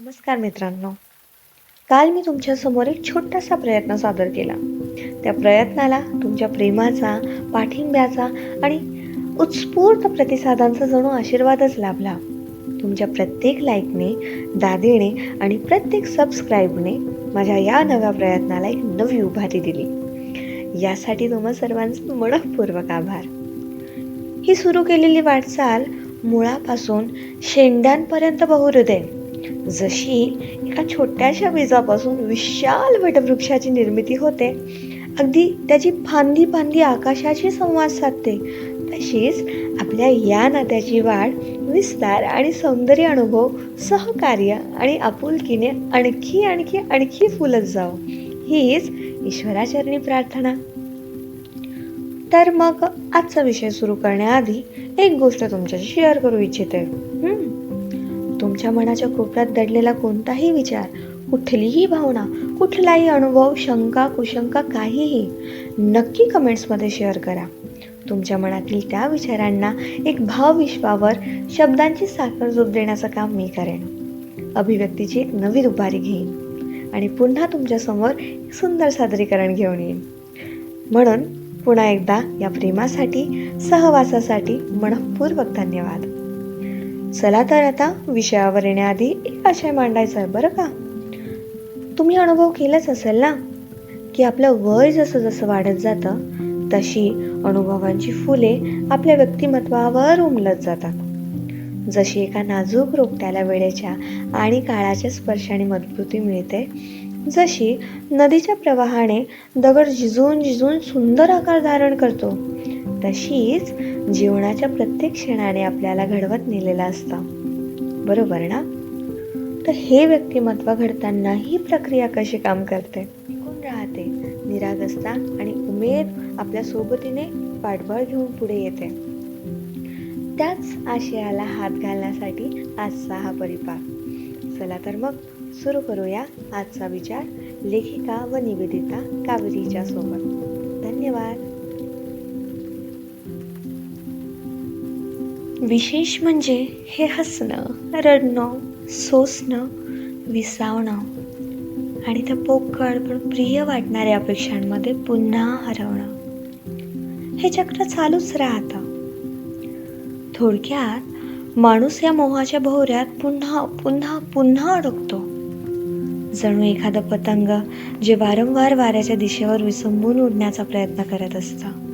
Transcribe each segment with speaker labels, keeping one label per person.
Speaker 1: नमस्कार मित्रांनो. काल मी तुमच्यासमोर एक छोटासा प्रयत्न सादर केला. त्या प्रयत्नाला तुमच्या प्रेमाचा पाठिंब्याचा आणि उत्स्फूर्त प्रतिसादांचा जणू आशीर्वादच लाभला. तुमच्या प्रत्येक लाईकने दादेने आणि प्रत्येक सबस्क्राईबने माझ्या या नव्या प्रयत्नाला एक नवी उभारी दिली. यासाठी तुम्हा सर्वांचे मनपूर्वक आभार. ही सुरू केलेली वाटचाल मुळापासून शेंड्यांपर्यंत बहुहृदय. जशी एका छोट्याशा बीजापासून विशाल वटवृक्षाची निर्मिती होते अगदी त्याची फांदी फांदी आकाशाशी संवाद साधते. तशीच आपल्या या नात्याची वाढ विस्तार आणि सौंदर्य अनुभव सहकार्य आणि आपुलकीने आणखी आणखी आणखी फुलत जावं. हीच ईश्वराचरणी प्रार्थना. तर मग आजचा विषय सुरू करण्याआधी एक गोष्ट तुमच्याशी शेअर करू इच्छिते. हम्म. तुमच्या मनाच्या कोपऱ्यात दडलेला कोणताही विचार कुठलीही भावना कुठलाही अनुभव शंका कुशंका काहीही नक्की कमेंट्समध्ये शेअर करा. तुमच्या मनातील त्या विचारांना एक भावविश्वावर शब्दांची साखरजोप देण्याचं काम मी करेन. अभिव्यक्तीची एक नवी दुपारी घेईन आणि पुन्हा तुमच्यासमोर सुंदर सादरीकरण घेऊन येईन. म्हणून पुन्हा एकदा या प्रेमासाठी सहवासासाठी मनपूर्वक धन्यवाद. चला तर आता विषयावर येण्याआधी एक आशय मांडायचा आहे बरं का? तुम्ही अनुभव केलाच असेल ना की आपलं वय जसं जसं वाढत जातं तशी अनुभवांची फुले आपल्या व्यक्तिमत्वावर उमलत जातात. जशी एका नाजूक रोपट्याला वेळेच्या आणि काळाच्या स्पर्शाने मजबूती मिळते जशी नदीच्या प्रवाहाने दगड झिजून झिजून सुंदर आकार धारण करतो तशीच जीवनाच्या प्रत्येक क्षणाने आपल्याला घडवत नेलेलं असतं. बरोबर ना? तर हे व्यक्तिमत्व घडताना ही प्रक्रिया कशी काम करते? टिकून राहते? निरागसता आणि उमेद आपल्या सोबतीने पाठबळ घेऊन पुढे येते. त्याच आशयाला हात घालण्यासाठी आजचा हा परिपाक. चला तर मग सुरू करूया आजचा विचार लेखिका व निवेदिता कावेरीच्या सोबत. धन्यवाद. विशेष म्हणजे हे हसणं रडणं सोसणं विसावणं आणि त्या पोकळ पण प्रिय वाटणाऱ्या अपेक्षांमध्ये पुन्हा हरवणं. हे चक्र चालूच राहतं. थोडक्यात माणूस या मोहाच्या भोवऱ्यात पुन्हा पुन्हा पुन्हा अडकतो. जणू एखादं पतंग जे वारंवार वाऱ्याच्या दिशेवर विसंबून उडण्याचा प्रयत्न करत असतं.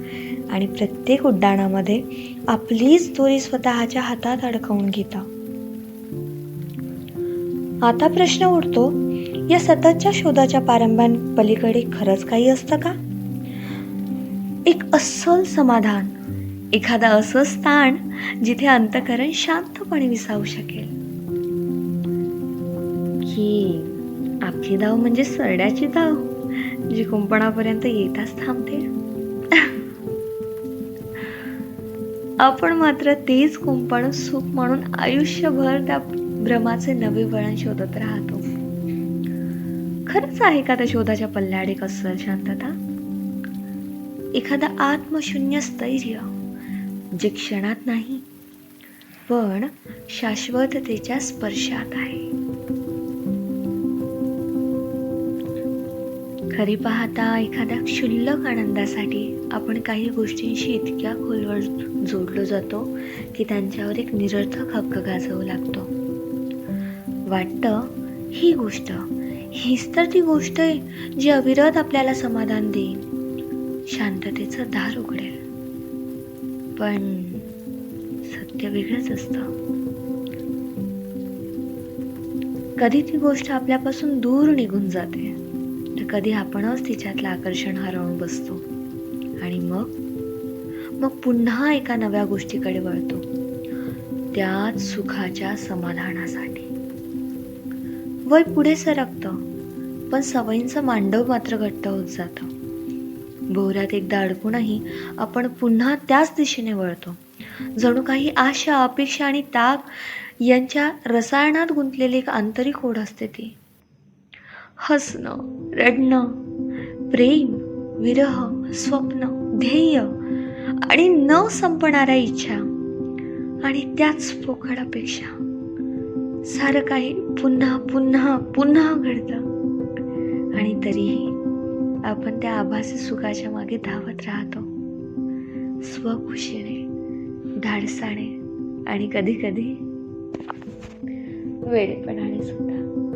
Speaker 1: आणि प्रत्येक उड्डाणामध्ये आपलीच दोरी स्वतःच्या हातात अडकवून घेता. आता प्रश्न उठतो या सततच्या शोधाच्या पारंब्यां पलीकडे खरंच काही असतं का? एक अस्सल समाधान एखादा असं स्थान जिथे अंतकरण शांतपणे विसावू शकेल. की आपली धाव म्हणजे सरड्याची धाव जी कुंपणापर्यंत येताच थांबते. आपण मात्र तेच कुंपण सुख म्हणून आयुष्यभर त्या भ्रमाचे नवे वळण शोधत राहतो. खरंच आहे का त्या शोधाच्या पल्ल्याडे अस्सल शांतता? एखादा आत्मशून्य स्थैर्य जे क्षणात नाही पण शाश्वततेच्या स्पर्शात आहे. खरी पाहता एखाद्या क्षुल्लक आनंदासाठी आपण काही गोष्टींशी इतक्या खोलवर जोडलो जातो की त्यांच्यावर एक निरर्थक हक्क गाजवू लागतो. वाटतं ही गोष्ट हीच तर ती गोष्ट आहे जी अविरत आपल्याला समाधान देईल. शांततेचं दार उघडेल. पण सत्य वेगळंच असतं. कधी ती गोष्ट आपल्यापासून दूर निघून जाते तर कधी आपणच तिच्यातलं आकर्षण हरवून बसतो. आणि मग? मग पुन्हा एका नव्या गोष्टीकडे वळतो. त्याच सुखाच्या समाधानासाठी. वय पुढे सरकतं पण सवयींचं मांडव मात्र घट्ट होत जातं. भोवऱ्यात एकदा अडकूनही आपण पुन्हा त्याच दिशेने वळतो. जणू काही आशा अपेक्षा आणि ताक यांच्या रसायनात गुंतलेली एक आंतरिक ओढ असते ती. हसणं रडणं प्रेम विरह स्वप्न ध्येय आणि न संपणाऱ्या इच्छा आणि त्याच पोकळ अपेक्षा. सारं काही पुन्हा पुन्हा पुन्हा घडतं. आणि तरीही आपण त्या आभासी सुखाच्या मागे धावत राहतो. स्वखुशीने धाडसाने आणि कधी कधी वेळेपणाने सुद्धा.